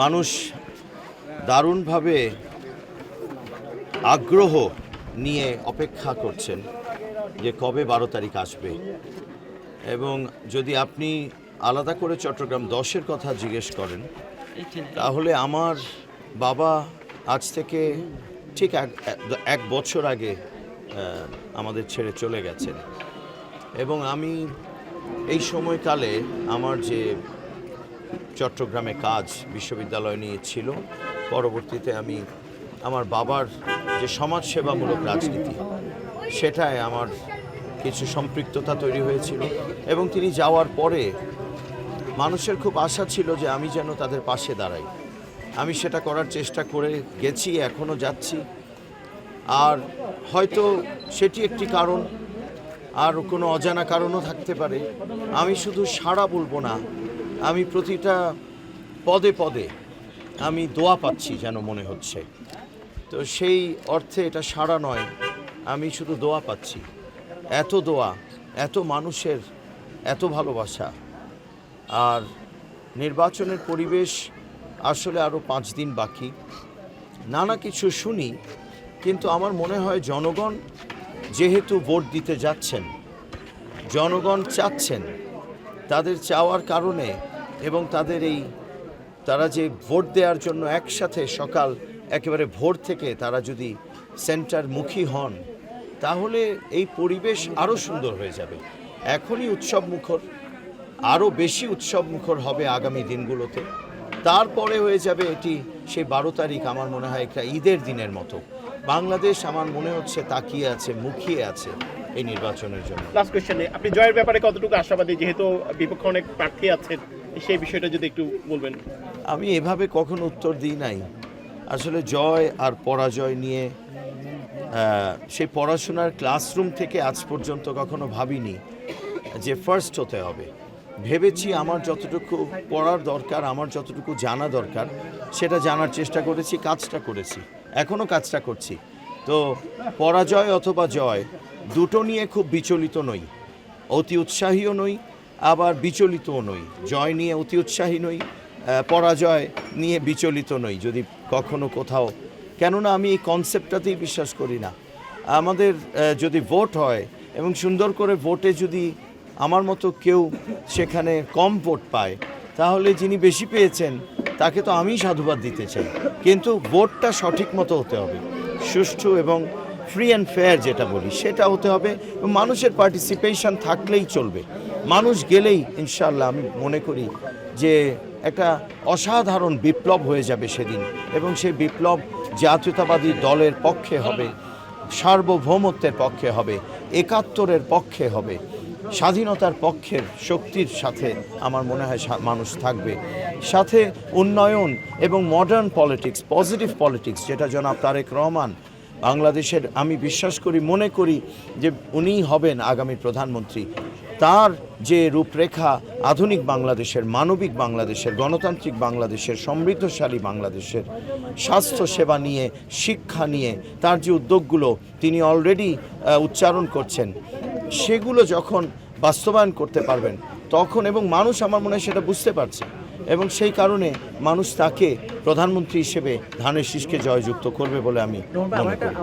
মানুষ দারুণভাবে আগ্রহ নিয়ে অপেক্ষা করছেন যে কবে বারো তারিখ আসবে। এবং যদি আপনি আলাদা করে চট্টগ্রাম দশের কথা জিজ্ঞেস করেন, তাহলে আমার বাবা আজ থেকে ঠিক এক এক বছর আগে আমাদের ছেড়ে চলে গেছেন। এবং আমি এই সময়কালে আমার যে চট্টগ্রামে কাজ বিশ্ববিদ্যালয় নিয়ে ছিল। পরবর্তীতে আমি আমার বাবার যে সমাজসেবামূলক রাজনীতি, সেটায় আমার কিছু সম্পৃক্ততা তৈরি হয়েছিল এবং তিনি যাওয়ার পরে মানুষের খুব আশা ছিল যে আমি যেন তাদের পাশে দাঁড়াই। আমি সেটা করার চেষ্টা করে গেছি, এখনও যাচ্ছি। আর হয়তো সেটি একটি কারণ, আর কোনো অজানা কারণও থাকতে পারে। আমি শুধু সাড়া বলব না আমি প্রতিটা পদে পদে আমি দোয়া পাচ্ছি যেন মনে হচ্ছে। তো সেই অর্থে এটা সাড়া নয়, আমি শুধু দোয়া পাচ্ছি। এত দোয়া, এত মানুষের এত ভালোবাসা। আর নির্বাচনের পরিবেশ আসলে আরও পাঁচ দিন বাকি। নানা কিছু শুনি, কিন্তু আমার মনে হয় জনগণ যেহেতু ভোট দিতে যাচ্ছেন, জনগণ চাচ্ছেন, তাদের চাওয়ার কারণে এবং তাদের এই, তারা যে ভোট দেওয়ার জন্য একসাথে সকাল একেবারে ভোর থেকে তারা যদি সেন্টার মুখী হন, তাহলে এই পরিবেশ আরও সুন্দর হয়ে যাবে। এখনই উৎসব মুখর আরও বেশি উৎসব মুখর হবে আগামী দিনগুলোতে। তারপরে হয়ে যাবে এটি সেই বারো তারিখ আমার মনে হয় একটা ঈদের দিনের মতো। বাংলাদেশ আমার মনে হচ্ছে তাকিয়ে আছে, মুখিয়ে আছে এই নির্বাচনের জন্য। লাস্ট আপনি জয়ের ব্যাপারে কতটুকু আশাবাদী? যেহেতু বিপক্ষে অনেক প্রার্থী আছেন সেই বিষয়টা যদি একটু বলবেন। আমি এভাবে কখনো উত্তর দিই নাই। আসলে জয় আর পরাজয় নিয়ে সেই পড়াশোনার ক্লাসরুম থেকে আজ পর্যন্ত কখনো ভাবিনি যে ফার্স্ট হতে হবে। ভেবেছি আমার যতটুকু পড়ার দরকার, আমার যতটুকু জানা দরকার, সেটা জানার চেষ্টা করেছি, কাজটা করেছি এখনও কাজটা করছি। তো পরাজয় অথবা জয় দুটো নিয়ে খুব বিচলিত নই, অতি উৎসাহীও নই আবার বিচলিতও নই, জয় নিয়ে অতি উৎসাহী নই পরাজয় নিয়ে বিচলিত নই, যদি কখনো কোথাও। কেননা আমি এই কনসেপ্টটাতেই বিশ্বাস করি না। আমাদের যদি ভোট হয় এবং সুন্দর করে ভোটে যদি আমার মতো কেউ সেখানে কম ভোট পায়, তাহলে যিনি বেশি পেয়েছেন, তাকে তো আমিই সাধুবাদ দিতে চাই। কিন্তু ভোটটা সঠিক মতো হতে হবে। সুষ্ঠু এবং ফ্রি অ্যান্ড ফেয়ার যেটা বলি, সেটা হতে হবে। মানুষের পার্টিসিপেশন থাকলেই চলবে। মানুষ গেলেই ইনশাল্লাহ আমি মনে করি যে একটা অসাধারণ বিপ্লব হয়ে যাবে সেদিন এবং সেই বিপ্লব জাতীয়তাবাদী দলের পক্ষে হবে, সার্বভৌমত্বের পক্ষে হবে, একাত্তরের পক্ষে হবে, স্বাধীনতার পক্ষের শক্তির সাথে আমার মনে হয় মানুষ থাকবে। সাথে উন্নয়ন এবং মডার্ন পলিটিক্স পজিটিভ পলিটিক্স যেটা জনাব তারেক রহমান বাংলাদেশের, আমি বিশ্বাস করি, মনে করি যে উনিই হবেন আগামী প্রধানমন্ত্রী। তার যে রূপরেখা আধুনিক বাংলাদেশের, মানবিক বাংলাদেশের, গণতান্ত্রিক বাংলাদেশের, সমৃদ্ধশালী বাংলাদেশের স্বাস্থ্য সেবা নিয়ে, শিক্ষা নিয়ে, তার যে উদ্যোগগুলো তিনি অলরেডি উচ্চারণ করছেন, সেগুলো যখন বাস্তবায়ন করতে পারবেন, তখন এবং মানুষ আমার মনে হয় সেটা বুঝতে পারছে। এবং সেই কারণে মানুষ তাকে প্রধানমন্ত্রী হিসেবে ধানের শীষকে জয়যুক্ত করবে বলে আমি মনে করি।